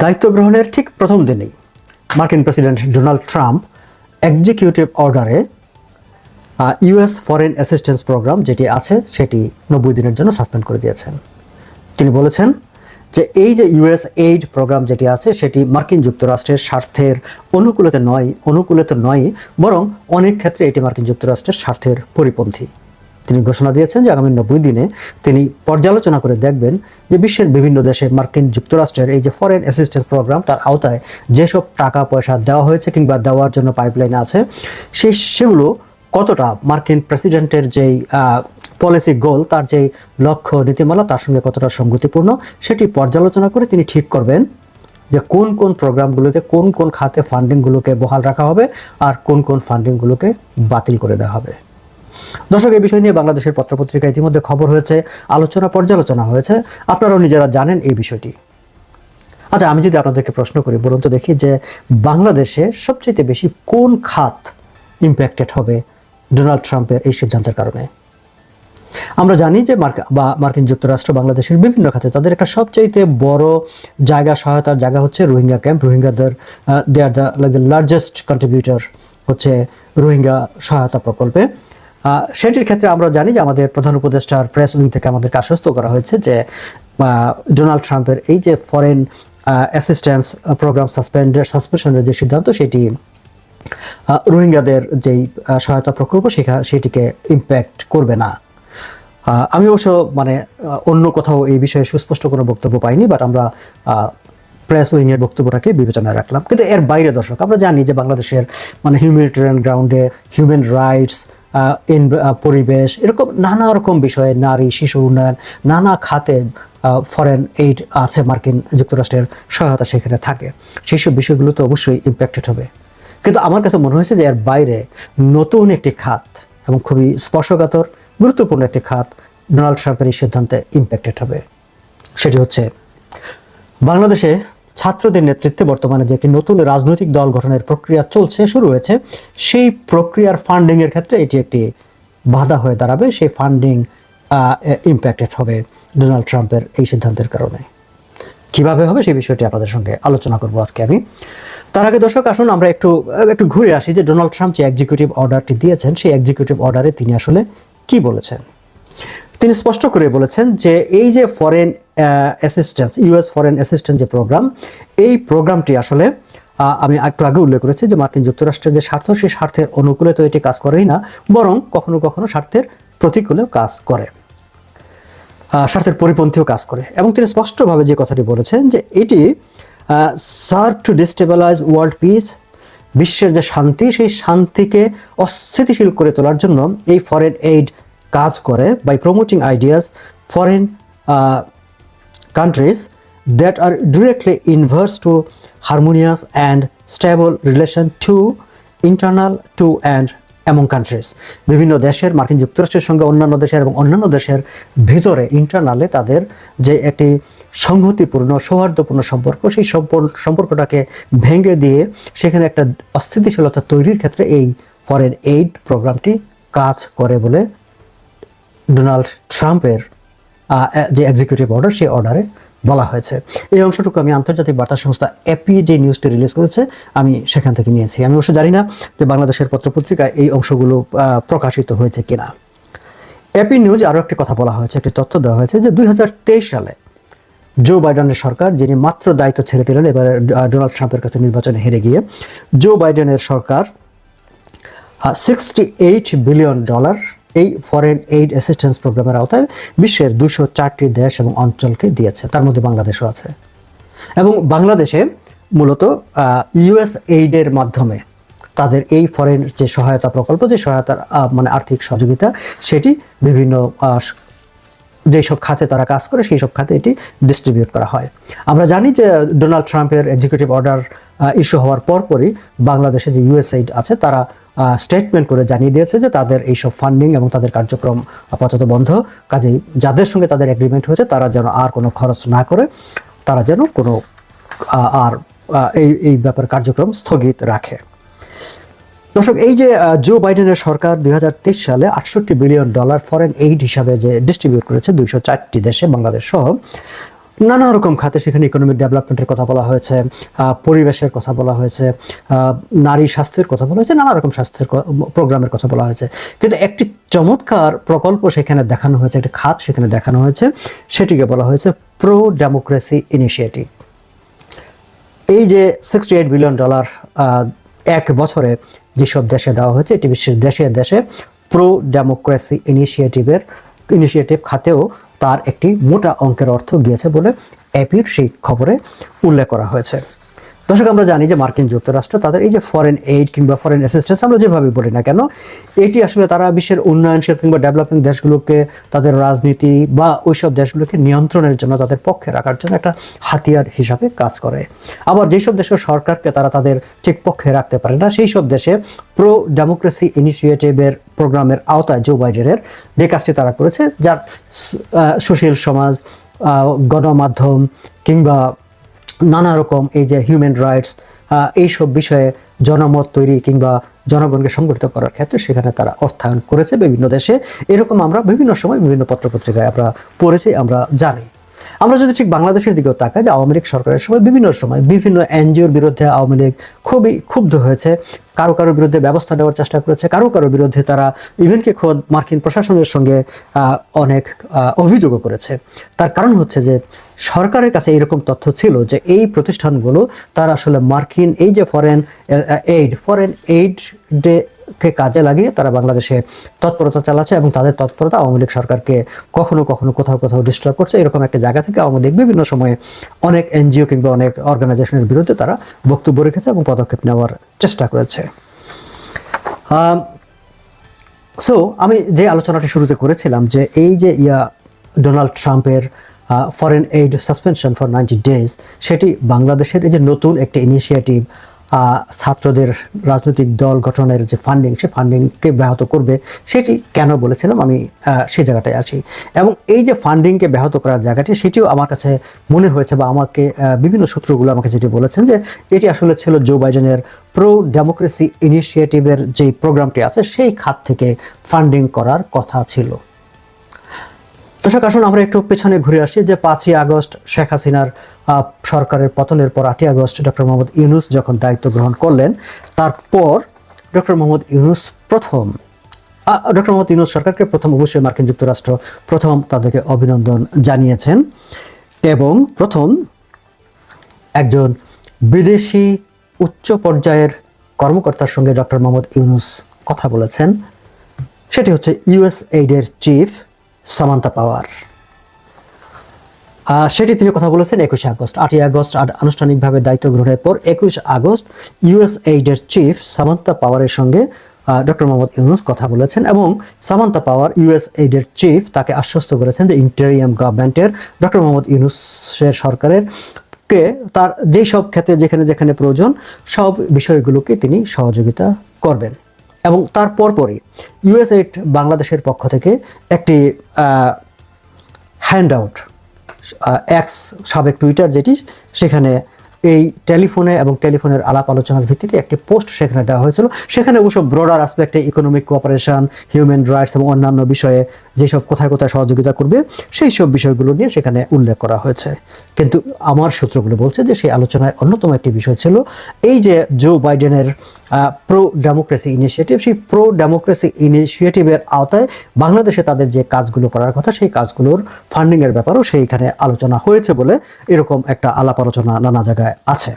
দায়িত্ব গ্রহণের ঠিক প্রথম দিনেই মার্কিন প্রেসিডেন্ট ডোনাল্ড ট্রাম্প এক্সিকিউটিভ অর্ডারে ইউএস ফরেন অ্যাসিস্ট্যান্স প্রোগ্রাম যেটি আছে সেটি নব্বই দিনের জন্য সাসপেন্ড করে দিয়েছেন। তিনি বলেছেন যে এই যে ইউএস এইড প্রোগ্রাম যেটি আছে সেটি মার্কিন যুক্তরাষ্ট্রের স্বার্থের অনুকূলতে নয়, অনুকূলিত নয় বরং অনেক ক্ষেত্রে এটি মার্কিন যুক্তরাষ্ট্রের স্বার্থের পরিপন্থী। তিনি ঘোষণা দিয়েছেন যে আগামী নব্বই দিনে তিনি পর্যালোচনা করে দেখবেন যে বিশ্বের বিভিন্ন দেশে মার্কিন যুক্তরাষ্ট্রের এই যে ফরেন অ্যাসিস্ট্যান্স প্রোগ্রাম তার আওতায় যেসব টাকা পয়সা দেওয়া হয়েছে কিংবা দেওয়ার জন্য পাইপলাইন আছে, সেই সেগুলো কতটা মার্কিন প্রেসিডেন্টের যেই পলিসি গোল তার যে লক্ষ্য নীতিমালা, তার সঙ্গে কতটা সঙ্গতিপূর্ণ সেটি পর্যালোচনা করে তিনি ঠিক করবেন যে কোন কোন প্রোগ্রামগুলোতে কোন কোন খাতে ফান্ডিংগুলোকে বহাল রাখা হবে আর কোন কোন ফান্ডিংগুলোকে বাতিল করে দেওয়া হবে। দর্শক, এই বিষয় নিয়ে বাংলাদেশের পত্রপত্রিকা ইতিমধ্যে খবর হয়েছে, আলোচনা পর্যালোচনা হয়েছে। আপনারাও নিজেরা জানেন এই বিষয়টি। আচ্ছা আমি যদি আপনাদেরকে প্রশ্ন করি, বলুন তো দেখি যে বাংলাদেশে সবচেয়ে বেশি কোন খাত ইম্প্যাক্টেড হবে ডোনাল্ড ট্রাম্পের এই সিদ্ধান্তের কারণে? আমরা জানি যে বা মার্কিন যুক্তরাষ্ট্র বাংলাদেশের বিভিন্ন খাতে তাদের একটা সবচাইতে বড় জায়গা, সহায়তার জায়গা হচ্ছে রোহিঙ্গা ক্যাম্প। রোহিঙ্গাদের they are the like the largest contributor হচ্ছে রোহিঙ্গা সহায়তা প্রকল্পে। সেটির ক্ষেত্রে আমরা জানি যে আমাদের প্রধান উপদেষ্টার প্রেস উইং থেকে আমাদেরকে আশ্বস্ত করা হয়েছে যে ডোনাল্ড ট্রাম্পের এই যে ফরেন অ্যাসিস্ট্যান্স প্রোগ্রাম সাসপেন্ডের সাসপেনশনের যে সিদ্ধান্ত, সেটি রোহিঙ্গাদের যেই সহায়তা প্রকল্প সেটিকে ইম্প্যাক্ট করবে না। আমি অবশ্য মানে অন্য কোথাও এই বিষয়ে সুস্পষ্ট কোনো বক্তব্য পাইনি বাট আমরা প্রেস উইংয়ের বক্তব্যটাকে বিবেচনায় রাখলাম। কিন্তু এর বাইরে দর্শক, আমরা জানি যে বাংলাদেশের মানে হিউম্যানিটেরিয়ান গ্রাউন্ডে হিউম্যান রাইটস পরিবেশ, এরকম নানা রকম বিষয়ে নারী, শিশু উন্নয়ন, নানা খাতে ফরেন এইড আছে মার্কিন যুক্তরাষ্ট্রের সহায়তা সেখানে থাকে। সেই সব বিষয়গুলো তো অবশ্যই ইম্প্যাক্টেড হবে। কিন্তু আমার কাছে মনে হয়েছে যে এর বাইরে নতুন একটি খাত এবং খুবই স্পর্শকাতর, গুরুত্বপূর্ণ একটি খাত ডোনাল্ড ট্রাম্পের এই সিদ্ধান্তে ইম্প্যাক্টেড হবে। সেটি হচ্ছে বাংলাদেশে ছাত্রদের নেতৃত্বে বর্তমানে যে একটি নতুন রাজনৈতিক দল গঠনের প্রক্রিয়া চলছে, শুরু হয়েছে, সেই প্রক্রিয়ার ফান্ডিংয়ের ক্ষেত্রে এটি একটি বাধা হয়ে দাঁড়াবে। সেই ফান্ডিং ইম্প্যাক্টেড হবে ডোনাল্ড ট্রাম্পের এই সিদ্ধান্তের কারণে। কীভাবে হবে সেই বিষয়টি আপনাদের সঙ্গে আলোচনা করব আজকে আমি। তার আগে দর্শক, আসুন আমরা একটু একটু ঘুরে আসি যে ডোনাল্ড ট্রাম্প যে এক্সিকিউটিভ অর্ডারটি দিয়েছেন, সেই এক্সিকিউটিভ অর্ডারে তিনি আসলে কি বলেছেন। তিনি স্পষ্ট করে বলেছেন যে এই যে foreign assistance US foreign assistance যে প্রোগ্রাম এই প্রোগ্রামটি আসলে আমি একটু আগে উল্লেখ করেছি যে মার্কিন যুক্তরাষ্ট্রের যে স্বার্থ, সেই স্বার্থের অনুকূলে তো এটি কাজ করেই না, বরং কখনো কখনো স্বার্থের প্রতিকূলেও কাজ করে স্বার্থের পরিপন্থীও কাজ করে। এবং তিনি স্পষ্টভাবে যে কথাটি বলেছেন যে এটি serve to destabilize world peace বিশ্বের যে শান্তি, সেই শান্তিকে অস্থিতিশীল করে তোলার জন্য এই ফরেন এইড কাজ করে by promoting ideas foreign countries that are directly inverse to harmonious and stable relation to internal to and among countries বিভিন্ন দেশের, মার্কিন যুক্তরাষ্ট্রের সঙ্গে অন্যান্য দেশের এবং অন্যান্য দেশের ভিতরে ইন্টারনালে তাদের যে একটি সংহতিপূর্ণ, সৌহার্দ্যপূর্ণ সম্পর্ক, সেই সম্পর্ক সম্পর্কটাকে ভেঙে দিয়ে সেখানে একটা অস্থিতিশীলতা তৈরির ক্ষেত্রে এই ফরেন এইড প্রোগ্রামটি কাজ করে বলে ডোনাল্ড ট্রাম্পের যে এক্সিকিউটিভ অর্ডার সেই অর্ডারে বলা হয়েছে। এই অংশটুকু আমি আন্তর্জাতিক বার্তা সংস্থা এপি যে নিউজটি রিলিজ করেছে। আমি সেখান থেকে নিয়েছি। আমি অবশ্য জানি না যে বাংলাদেশের পত্রপত্রিকায় এই অংশগুলো প্রকাশিত হয়েছে কিনা। এপি নিউজ আরও একটি কথা বলা হয়েছে, একটি তথ্য দেওয়া হয়েছে যে দুই হাজার তেইশ সালে জো বাইডেনের সরকার, যিনি মাত্র দায়িত্ব ছেড়ে দিলেন, এবার ডোনাল্ড ট্রাম্পের কাছে নির্বাচনে হেরে গিয়ে, জো বাইডেনের সরকার সিক্সটি এইট বিলিয়ন ডলার এই ফরেন এইড অ্যাসিস্ট্যান্স প্রোগ্রামের আওতায় বিশ্বের দুশো চারটি দেশ এবং অঞ্চলকে দিয়েছে। তার মধ্যে বাংলাদেশও আছে। এবং বাংলাদেশে মূলত ইউএস এইডের মাধ্যমে তাদের এই ফরেন যে সহায়তা প্রকল্প, যে সহায়তার মানে আর্থিক সহযোগিতা, সেটি বিভিন্ন যেসব খাতে তারা কাজ করে, সেই সব খাতে এটি ডিস্ট্রিবিউট করা হয়। আমরা জানি যে ডোনাল্ড ট্রাম্পের এক্সিকিউটিভ অর্ডার ইস্যু হওয়ার পরপরই বাংলাদেশে যে ইউএসএইড আছে, তারা স্টেটমেন্ট করে জানিয়ে দিয়েছে যে তাদের এইসব ফান্ডিং এবং তাদের কার্যক্রম আপাতত বন্ধ। কাজেই যাদের সঙ্গে তাদের এগ্রিমেন্ট হয়েছে, তারা যেন আর কোনো খরচ না করে, তারা যেন কোনো আর এই এই ব্যাপার কার্যক্রম স্থগিত রাখে। দর্শক, এই যে জো বাইডেনের সরকার দুই হাজার তেইশ সালে আটষট্টি বিলিয়ন ডলার ফরেন এইড হিসাবে যে ডিস্ট্রিবিউট করেছে, দুইশো চারটি দেশে, বাংলাদেশ সহ নানা রকম খাতে সেখানে ইকোনমিক ডেভেলপমেন্টের কথা বলা হয়েছে পরিবেশের কথা বলা হয়েছে নারী স্বাস্থ্যের কথা বলা হয়েছে, নানা রকম স্বাস্থ্যের প্রোগ্রামের কথা বলা হয়েছে। কিন্তু একটি চমৎকার প্রকল্প সেখানে দেখানো হয়েছে, একটি খাত সেখানে দেখানো হয়েছে, সেটিকে বলা হয়েছে প্রো ডেমোক্রেসি ইনিশিয়েটিভ এই যে সিক্সটি এইট বিলিয়ন ডলার এক বছরে যেসব দেশে দেওয়া হয়েছে, এটি বিশ্বের দেশে দেশে প্রো ডেমোক্রেসি ইনিশিয়েটিভের ইনিশিয়েটিভ খাতেও তার একটি মোটা অঙ্কের অর্থ গিয়েছে বলে অ্যাপির সেই খবরে উল্লেখ করা হয়েছে। দর্শক, আমরা জানি যে মার্কিন যুক্তরাষ্ট্র তাদের এই যে ফরেন এইড কিংবা ফরেন অ্যাসিস্ট্যান্স আমরা যেভাবে বলি না কেন, এটি আসলে তারা বিশ্বের উন্নয়নশীল কিংবা ডেভেলপিং দেশগুলোকে, তাদের রাজনীতি বা ওইসব দেশগুলোকে নিয়ন্ত্রণের জন্য তাদের পক্ষে রাখার জন্য একটা হাতিয়ার হিসাবে কাজ করে। আবার যেসব দেশের সরকারকে তারা তাদের ঠিক পক্ষে রাখতে পারে না সেই সব দেশে প্রো ডেমোক্রেসি ইনিশিয়েটিভের প্রোগ্রামের আওতায় জো বাইডেনের যে কাজটি তারা করেছে, যার সুশীল সমাজ গণমাধ্যম কিংবা নানা রকম এই যে হিউম্যান রাইটস এইসব বিষয়ে জনমত তৈরি কিংবা জনগণকে সংগঠিত করার ক্ষেত্রে সেখানে তারা অর্থায়ন করেছে বিভিন্ন দেশে। এরকম আমরা বিভিন্ন সময় বিভিন্ন পত্রপত্রিকায় আমরা পড়েছি, আমরা জানি। আমরা যদি ঠিক বাংলাদেশের দিকেও তাকাই যে আওয়ামী লীগ সরকারের সময় বিভিন্ন সময় বিভিন্ন এনজিওর বিরুদ্ধে আওয়ামী লীগ খুবই ক্ষুব্ধ হয়েছে, কারও কারও বিরুদ্ধে ব্যবস্থা নেওয়ার চেষ্টা করেছে, কারও কারও বিরুদ্ধে তারা ইভেনকে খোদ মার্কিন প্রশাসনের সঙ্গে অনেক অভিযোগও করেছে। তার কারণ হচ্ছে যে সরকারের কাছে এরকম তথ্য ছিল যে এই প্রতিষ্ঠানগুলো তারা আসলে মার্কিন, এই যে ফরেন এইড ফরেন এইড কে কাজে লাগিয়ে তারা বাংলাদেশে তৎপরতা চালাচ্ছে এবং তাদের তৎপরতা আওয়ামী লীগ সরকারকে কখনো কখনো কোথাও কোথাও ডিস্টার্ব করছে। এরকম একটা জায়গা থেকে আওয়ামী লীগ বিভিন্ন সময়ে অনেক এনজিও কিংবা অনেক অর্গানাইজেশনের বিরুদ্ধে তারা বক্তব্য রেখেছে এবং পদক্ষেপ নেওয়ার চেষ্টা করেছে। সো আমি যে আলোচনাটি শুরুতে করেছিলাম যে এই যে ইয়া ডোনাল্ড ট্রাম্পের foreign aid suspension for ninety days সেটি বাংলাদেশের এই যে নতুন একটি ইনিশিয়েটিভ ছাত্রদের রাজনৈতিক দল গঠনের যে ফান্ডিং সে ফান্ডিংকে ব্যাহত করবে সেটি কেন বলেছিলাম আমি সেই জায়গাটায় আছি। এবং এই যে ফান্ডিংকে ব্যাহত করার জায়গাটি, সেটিও আমার কাছে মনে হয়েছে বা আমাকে বিভিন্ন সূত্রগুলো আমাকে যেটি বলেছেন যে এটি আসলে ছিল জো বাইডেনের প্রো ডেমোক্রেসি ইনিশিয়েটিভের যে প্রোগ্রামটি আছে, সেই খাত থেকে ফান্ডিং করার কথা ছিল। দর্শক আসুন আমরা একটু পেছনে ঘুরে আসি যে পাঁচই আগস্ট শেখ হাসিনার সরকারের পতনের পর আটই আগস্ট ডক্টর মোহাম্মদ ইউনুস যখন দায়িত্ব গ্রহণ করলেন, তারপর ডক্টর মোহাম্মদ ইউনুস প্রথম ডক্টর মোহাম্মদ ইউনুস সরকারকে প্রথম অবশ্যই মার্কিন যুক্তরাষ্ট্র প্রথম তাদেরকে অভিনন্দন জানিয়েছেন এবং প্রথম একজন বিদেশি উচ্চ পর্যায়ের কর্মকর্তার সঙ্গে ডক্টর মোহাম্মদ ইউনুস কথা বলেছেন। সেটি হচ্ছে ইউএস এইডের চিফ সামান্তা পাওয়ার। সেটি তিনি কথা বলেছেন একুশে আগস্ট। আটই আগস্ট আ- আনুষ্ঠানিকভাবে দায়িত্ব গ্রহণের পর একুশ আগস্ট ইউএস এইডের চিফ সামান্তা পাওয়ারের সঙ্গে ডক্টর মোহাম্মদ ইউনুস কথা বলেছেন এবং সামান্তা পাওয়ার ইউএস এইডের চিফ তাকে আশ্বস্ত করেছেন যে ইন্টেরিয়াম গভর্নমেন্টের ডক্টর মোহাম্মদ ইউনুসের সরকারের কে তার যেই সব ক্ষেত্রে যেখানে যেখানে প্রয়োজন সব বিষয়গুলোকে তিনি সহযোগিতা করবেন। এবং তার পরপরই ইউএস এইড বাংলাদেশের পক্ষ থেকে একটি হ্যান্ড আউট অ্যাক্স সাবেক টুইটার যেটি, সেখানে এই টেলিফোনে এবং টেলিফোনের আলাপ আলোচনার ভিত্তিতে একটি পোস্ট সেখানে দেওয়া হয়েছিল। সেখানে অবশ্য ব্রডার আসপেক্টে ইকোনমিক কোঅপারেশন হিউম্যান রাইটস এবং অন্যান্য বিষয়ে যেসব কোথায় কোথায় সহযোগিতা করবে, সেই সব বিষয়গুলো নিয়ে সেখানে উল্লেখ করা হয়েছে। কিন্তু আমার সূত্রগুলো বলছে যে সেই আলোচনায় অন্যতম একটি বিষয় ছিল, এই যে জো বাইডেনের প্রো ডেমোক্রেসি ইনিশিয়েটিভ সেই প্রো ডেমোক্রেসি ইনিশিয়েটিভের আওতায় বাংলাদেশে তাদের যে কাজগুলো করার কথা, সেই কাজগুলোর ফান্ডিংয়ের ব্যাপারেও সেইখানে আলোচনা হয়েছে বলে এরকম একটা আলাপ আলোচনা নানা জায়গায় আছে।